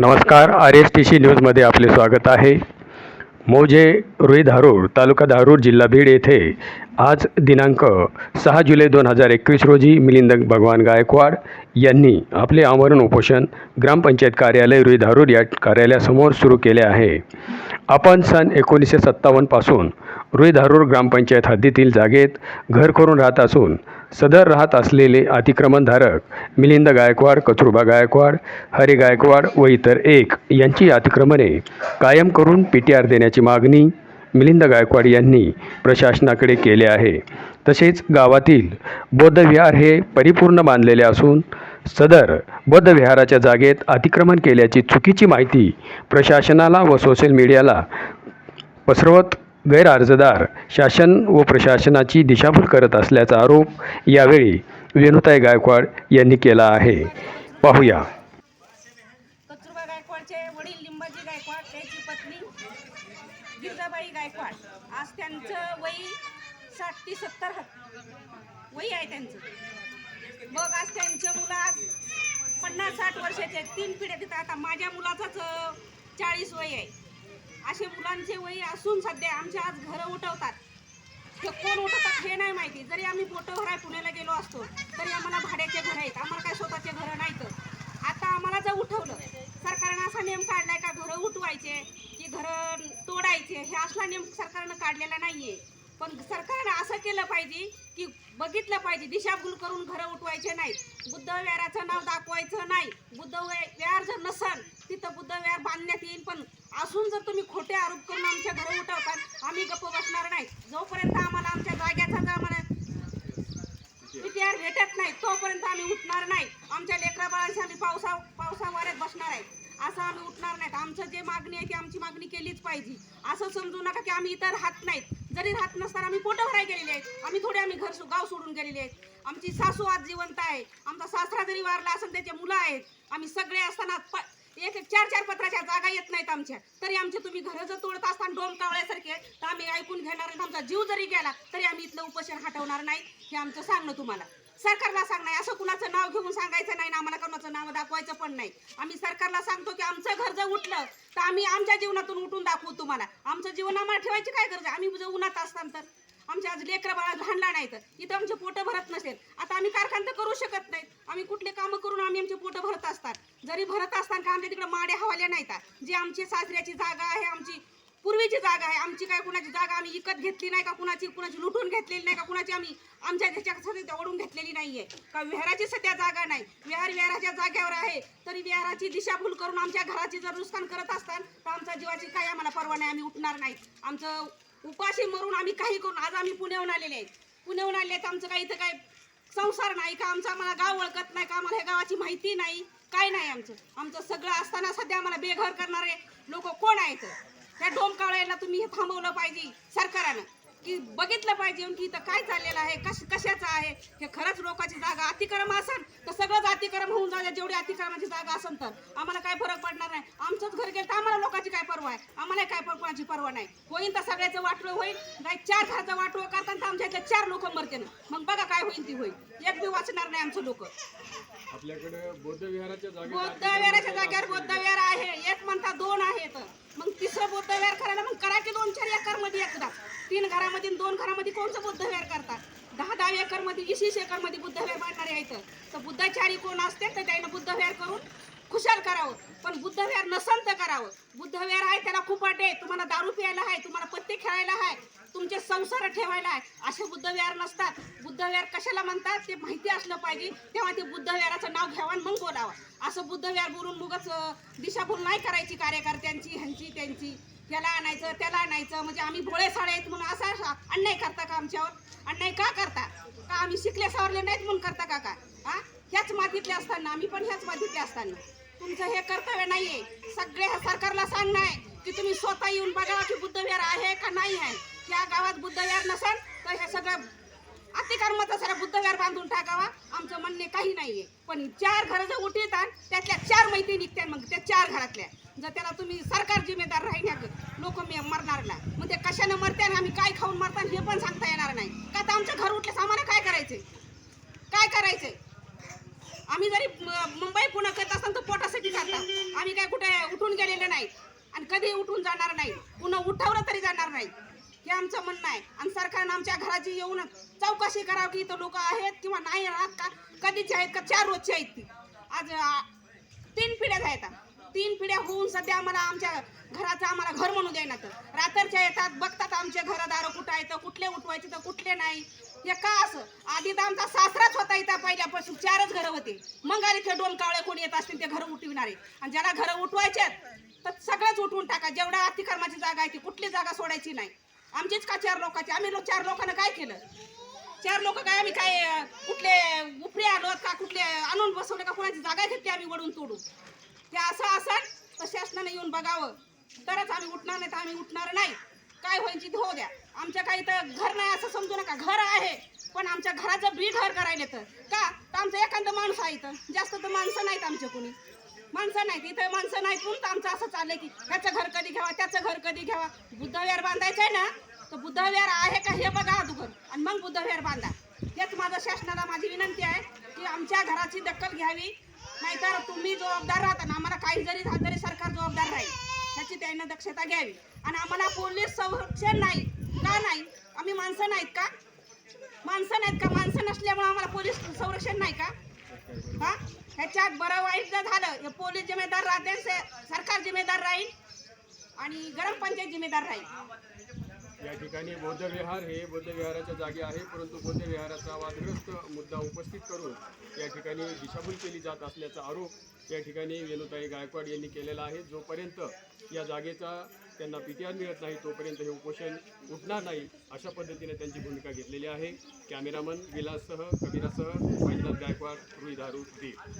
नमस्कार R S T C न्यूजमध्ये आपले स्वागत आहे. मौजे रुई धारूर तालुका धारूर जिल्हा बीड येथे आज दिनांक सहा जुलै दोन हजार एकवीस रोजी मिलिंद भगवान गायकवाड यांनी आपले आमरण उपोषण ग्रामपंचायत कार्यालय रुईधारूर या कार्यालयासमोर सुरू केले आहे. आपण सन एकोणीसशे सत्तावन्नपासून रुईधारूर ग्रामपंचायत हद्दीतील जागेत घर करून राहत असून सदर राहत असलेले अतिक्रमणधारक मिलिंद गायकवाड कथुरबा गायकवाड हरी गायकवाड व इतर एक यांची अतिक्रमणे कायम करून पी टी आर देण्याची मागणी मिलिंद गायकवाड यांनी प्रशासनाकडे केले आहे. तसेच गावातील बौद्धविहार हे परिपूर्ण बांधलेले असून सदर बौद्धविहाराच्या जागेत अतिक्रमण केल्याची चुकीची माहिती प्रशासनाला व सोशल मीडियाला पसरवत गैरअर्जदार शासन व प्रशासनाची दिशाभूल करत असल्याचा आरोप यावेळी वेणुताई गायकवाड यांनी केला आहे. पाहूया. कस्तुरबा वडील लिंबाजी गायकवाड त्याची पत्नी गिरजाबाई गायकवाड. आज त्यांचं वय साठ ते सत्तर ह- वय आहे त्यांचं. मग आज त्यांच्या मुलं आज पन्नास साठ वर्षाचे तीन पिढ्या देतात. आता माझ्या मुलाचाच चाळीस वय आहे. असे मुलांचे वय असून सध्या आमच्या आज घरं उठवतात. हे कोण उठवतात हे नाही माहिती. जरी आम्ही पोटं भराय पुण्याला गेलो असतो तरी आम्हाला भाड्याचे घर आहेत आम्हाला काय स्वतःचे घरं नाहीत आता आम्हाला जर उठवलं सरकारनं असा नियम काढलाय का घरं उठवायचे की घरं तोडायचे हे असला नियम सरकारनं काढलेला नाहीये पण सरकारनं असं केलं पाहिजे की केलं पाहिजे. दिशाभूल करून घरं उठवायचे नाहीत. बुद्ध विहाराचं नाव दाखवायचं नाही. बुद्ध विहार जर नसन तिथं बुद्ध विहार बांधण्यात येईल पण असून जर तुम्ही खोटे आरोप करून आमच्या घरं उठवतात आम्ही गप्प बसणार नाही. जोपर्यंत आम्हाला आमच्या जाग्याचा जर आम्हाला पीटीआर भेटत नाही तोपर्यंत आम्ही उठणार नाही. आमच्या लेकरा बाळांशी आम्ही पावसा पावसावरच बसणार आहे. असं आम्ही उठणार नाहीत. आमचं जे मागणी आहे ती आमची मागणी केलीच पाहिजे. असं समजू नका की आम्ही इतर राहत नाहीत. राहत नसताना आम्ही पोटं भराय गेलेले आहेत. आम्ही थोडे आम्ही घर गाव सोडून गेलेले आहेत. आमची सासू आज जिवंत आहे. आमचा सासरा जरी वारला असेल त्याचे मुलं आहेत. आम्ही सगळे असताना प- एक एक चार चार पत्राच्या जागा येत नाहीत आमच्या. तरी आमचे तुम्ही घरं जर तोडत असताना डोम कावळ्यासारखे तर आम्ही ऐकून घेणार आमचा जीव जरी गेला तरी आम्ही इथलं उपोषण हटवणार नाही. हे आमचं सांगणं तुम्हाला. सरकारला सांगणार असं कुणाचं नाव घेऊन सांगायचं नाही ना आम्हाला कोणाचं नाव दाखवायचं पण नाही. आम्ही सरकारला सांगतो की आमचं घर जर उठलं तर आम्ही आमच्या जीवनातून उठून दाखवू तुम्हाला. आमचं जीवन आम्हाला ठेवायची काय गरज आहे? आम्ही जर उन्हात असताना तर. आमच्या आज लेकरं बाळा लहानला नाही तर इथं आमचे पोटं भरत नसेल. आता आम्ही कारखान तर करू शकत नाही. आम्ही कुठले कामं करून आम्ही आमचे पोटं भरत असतात. जरी भरत असताना का आमच्या तिकडे माड्या हवाल्या नाहीत? जे आमची सासऱ्याची जागा आहे आमची पूर्वीची जागा आहे. आमची काय कुणाची जागा आम्ही विकत घेतली नाही का? कुणाची कुणाची लुटून घेतलेली नाही का? कुणाची आम्ही आमच्या ह्याच्यासाठी ओढून घेतलेली नाहीये. का विहाराची सध्या जागा नाही. विहार विहाराच्या जागेवर आहे. तरी विहाराची दिशाभूल करून आमच्या घराची जर नुकसान करत असताल तर आमच्या जीवाची काही आम्हाला परवा नाही. आम्ही उठणार नाही. आमचं उपाशी मरून आम्ही काही करून आज आम्ही पुण्याहून आलेले आहेत. पुण्याहून आलेले आहेत. आमचं काही इथं काय संसार नाही का? आमचं आम्हाला गाव ओळखत नाही का? आम्हाला ह्या गावाची माहिती नाही. काय नाही आमचं. आमचं सगळं असताना सध्या आम्हाला बेघर करणारे लोक कोण आहेत? त्या डोमकावळ्याला तुम्ही हे थांबवलं पाहिजे सरकारनं. की बघितलं पाहिजे की इथं काय चाललेलं आहे कश कशाचं आहे. हे खरंच लोकांची जागा अतिक्रम असेल तर सगळंच अतिक्रम होऊन जाऊ जेवढी अतिक्रमाची जागा असेल तर. आम्हाला काय फरक पडणार नाही. आमचंच घर गेलं तर आम्हाला लोकांची काय पर्वा आहे? आम्हाला काय पर- कोणाची परवा नाही. होईन तर सगळ्याचं वाटलं होईल नाही चार घराचं वाटवं करताना तर आमच्या इथले चार लोक मरते ना मग बघा काय होईल ती होईल. एक बी वाचणार नाही आमचं लोक. आपल्याकडे बौद्ध विहाराच्या जागेत बौद्ध विहाराच्या जागेवर बौद्ध विहार आहे. एक म्हणता दोन आहेत. मग तिसरं बौद्ध विहार करायला मग करा की दोन चार एकरमध्ये एकदा. तीन घरामध्ये दोन घरामध्ये कोणतं बौद्ध विहार करतात? दहा दहा एकरमध्ये वीस वीस एकरमध्ये बुद्ध विहार बांधणारे आहेत. तर बुद्धाचारी कोण असते तर त्यानं बुद्ध विहार करून खुशाल करावं. पण बुद्ध विहार नसन तर करावं. बुद्ध विहार आहे त्याला खूप आहे तुम्हाला दारू प्यायला आहे तुम्हाला पत्ते खेळायला आहे तुमचे संसार ठेवायला आहे. असे बुद्ध विहार नसतात. बुद्ध विहार कशाला म्हणतात? ते माहिती असलं पाहिजे. तेव्हा ते बुद्धविहाराचं नाव घ्यावं आणि मग बोलावं. असं बुद्ध विहार बोलून मुगच दिशाभूल नाही करायची कार्यकर्त्यांची ह्यांची त्यांची. याला आणायचं त्याला आणायचं. म्हणजे आम्ही भोळे साळे आहेत म्हणून असा असा अन्याय करता का आमच्यावर? अन्याय का करता? का आम्ही शिकले सवरले नाहीत म्हणून करता का का हा? ह्याच मातीतले असताना आम्ही पण ह्याच मातीतले असताना. तुमचं हे कर्तव्य नाहीये. सगळे सरकारला सांगणं आहे की तुम्ही स्वतः येऊन बघा की बुद्ध विहार आहे का नाही आहे. या गावात बुद्धविहार नसेल तर हे सगळं अतिकर्माचा सारा बुद्ध विहार बांधून टाकावा. आमचं म्हणणे काही नाहीये. पण चार घरं जर उठीतात त्यातल्या चार माहिती निघत्या मग त्या चार घरातल्या. जर त्याला तुम्ही सरकार जिम्मेदार राहिल्या लोक मरणार ना मग ते कशाने मरते आणि आम्ही काय खाऊन मरतात हे पण सांगता येणार नाही. का तर आमचं घर उठलं सामान काय करायचंय काय करायचंय आम्ही जरी मुंबई पुणे करत असताना तर पोटासाठी जाता. आम्ही काय कुठे उठून गेलेले नाही आणि कधी उठून जाणार नाही. पुन्हा उठवलं तरी जाणार नाही. आमचं म्हणणं आहे. आणि सरकारनं आमच्या घराची येऊन चौकशी करावी की इथं लोक आहेत किंवा नाही राहत का? कधीचे आहेत का? चार रोजचे आहेत ती. आज तीन पिढ्या आहेत. तीन पिढ्या होऊन सध्या आम्हाला आमच्या घराचं आम्हाला घर म्हणू द्यायना तर. रात्रीच्या येतात बघतात आमचे घरदार कुठं आहेत कुठले उठवायचे तर कुठले नाही. हे का असं? आधी तर आमचा सासराच होता इथं पहिल्यापासून. चारच घरं होते. मग आले ते डोन कावळे कोणी येत असतील ते घरं उठविणारे. आणि ज्याला घरं उठवायचे तर सगळंच उठवून टाका. जेवढ्या अतिक्रमाची जागा आहे ती कुठली जागा सोडायची नाही. आमचीच का चार लोकांचे? आम्ही लोक चार लोकांना काय केलं? चार लोक काय आम्ही काय कुठले उपरे आलो का कुठले आणून बसवले का कोणाची जागा घेतली आम्ही वडून तोडून? ते असं असेल तर शासनाने येऊन बघावं. तरच आम्ही उठणार नाही तर आम्ही उठणार नाही. काय होईल जिथे हो द्या. आमच्या काही तर घर नाही असं समजू नका. घर आहे पण आमच्या घराचं बी घर करायला तर का? तर आमचं एखादं माणूस आहे इथं. जास्त तर माणसं नाहीत आमच्या कोणी. माणसं नाहीत इथं माणसं नाहीत म्हणून तर आमचं असं चाललंय की ह्याचं घर कधी घ्यावा त्याचं घर कधी घ्यावा? बुद्धविहार बांधायचं आहे ना तर बुद्धविहार आहे का हे बघा अगोदर. आणि मग बुद्धविहार बांधा. हेच माझं शासनाला माझी विनंती आहे की आमच्या घराची दखल घ्यावी. नाहीतर तुम्ही जबाबदार राहता ना आम्हाला काही जरी झालं तरी सरकार जबाबदार राहील. ह्याची त्यानं दक्षता घ्यावी. आणि आम्हाला पोलीस संरक्षण नाही. का नाही? आम्ही माणसं नाहीत का? माणसं नाहीत का? माणसं नसल्यामुळे आम्हाला पोलीस संरक्षण नाही का? हा? ह्याच्यात बरं वाईट जर झालं हे पोलीस जिम्मेदार राहते सरकार जिम्मेदार राहील आणि ग्रामपंचायत जिम्मेदार राहील. या ठिकाणी बौद्धविहार हे बौद्धविहाराच्या जागी आहे परंतु बौद्धविहाराचा वादग्रस्त मुद्दा उपस्थित करून या ठिकाणी दिशाभूल केली जात असल्याचा आरोप या ठिकाणी वेणुताई गायकवाड यांनी केलेला आहे. जोपर्यंत या जागेचा त्यांना पीटीआर मिळत नाही तोपर्यंत हे उपोषण उठणार नाही अशा पद्धतीने त्यांची भूमिका घेतलेली आहे. कॅमेरामन विलाससह कबीरासह महिला गायकवाड रुई धारू बीड